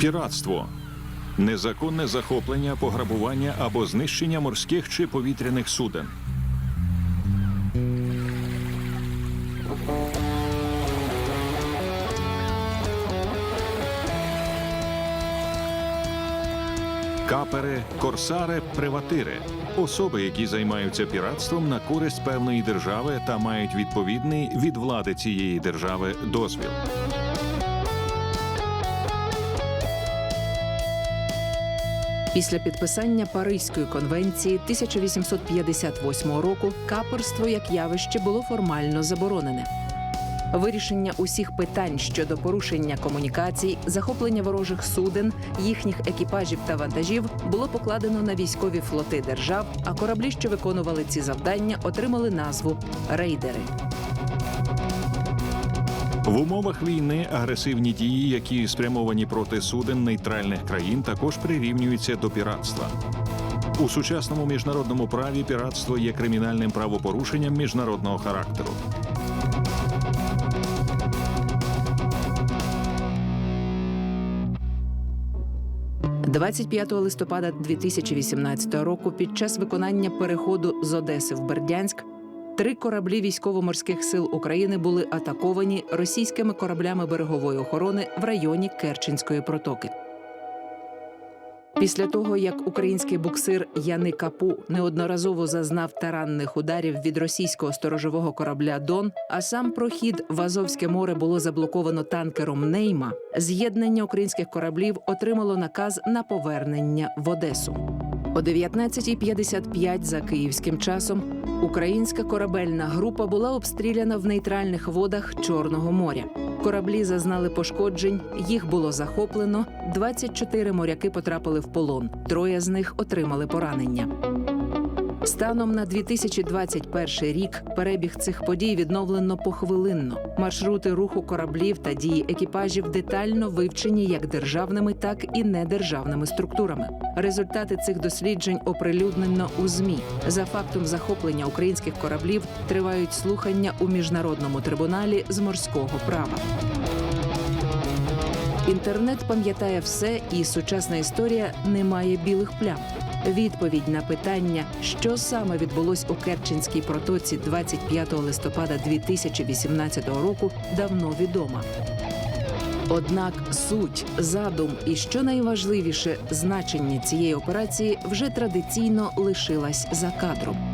Піратство незаконне захоплення, пограбування або знищення морських чи повітряних суден. Капери, корсари, приватири особи, які займаються піратством на користь певної держави та мають відповідний від влади цієї держави дозвіл. Після підписання Паризької конвенції 1858 року каперство як явище було формально заборонене. Вирішення усіх питань щодо порушення комунікацій, захоплення ворожих суден, їхніх екіпажів та вантажів було покладено на військові флоти держав, а кораблі, що виконували ці завдання, отримали назву рейдери. В умовах війни агресивні дії, які спрямовані проти суден нейтральних країн, також прирівнюються до піратства. У сучасному міжнародному праві піратство є кримінальним правопорушенням міжнародного характеру. – 25 листопада 2018 року під час виконання переходу з Одеси в Бердянськ три кораблі військово-морських сил України були атаковані російськими кораблями берегової охорони в районі Керченської протоки. Після того, як український буксир Яни Капу неодноразово зазнав таранних ударів від російського сторожового корабля Дон, а сам прохід в Азовське море було заблоковано танкером Нейма, з'єднання українських кораблів отримало наказ на повернення в Одесу. О 19.55 за київським часом українська корабельна група була обстріляна в нейтральних водах Чорного моря. Кораблі зазнали пошкоджень, їх було захоплено. 24 моряки потрапили в полон. Троє з них отримали поранення. Станом на 2021 рік перебіг цих подій відновлено похвилинно. Маршрути руху кораблів та дії екіпажів детально вивчені як державними, так і недержавними структурами. Результати цих досліджень оприлюднено у змі. За фактом захоплення українських кораблів тривають слухання у міжнародному трибуналі з морського права. Інтернет пам'ятає все, і сучасна історія не має білих плям. Відповідь на питання, що саме відбулось у Керченській протоці 25 листопада 2018 року, давно відома. Однак суть, задум і що найважливіше, значення цієї операції вже традиційно лишилась за кадром.